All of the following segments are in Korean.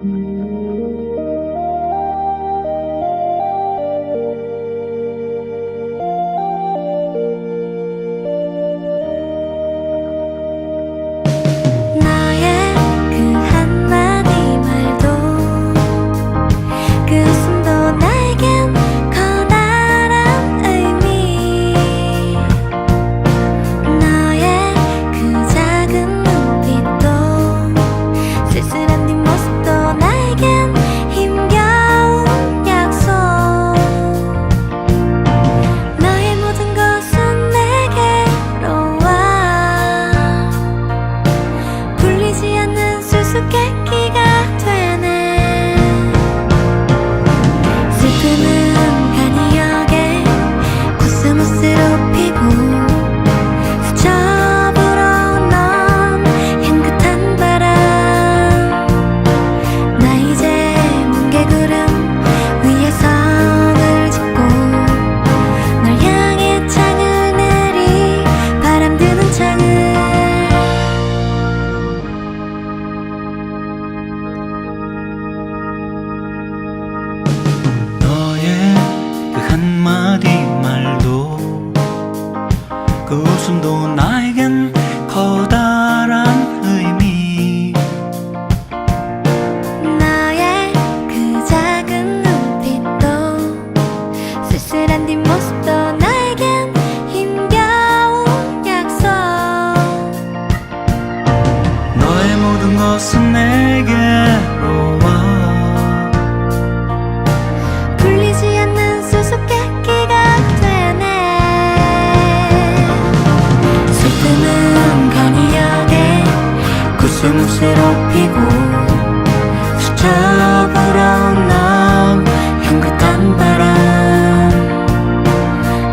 너의 코스모스로 피고 스쳐 불어온 넌 향긋한 바람.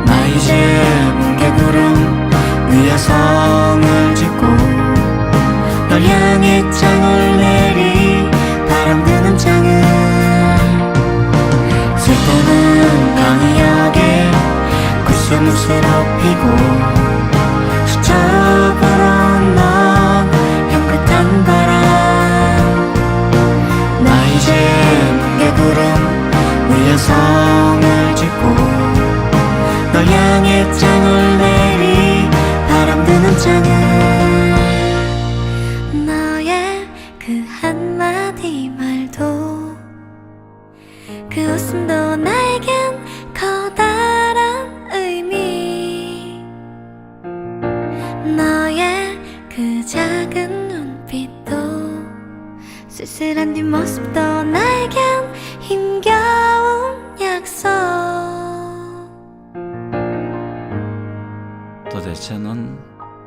나 이제 뭉게 구름 위에 성을 짓고 널 향해 창을 내리 바람 드는 창을. 슬픔은 강이하게 코스모스로 피고 널 향해 창을 내리 바람 드는 창을 너의 그 한마디 말도 그 웃음도 나에겐 커다란 의미 너의 그 작은 눈빛도 쓸쓸한 뒷모습도 나에겐 힘겨 도대체 넌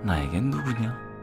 나에겐 누구냐?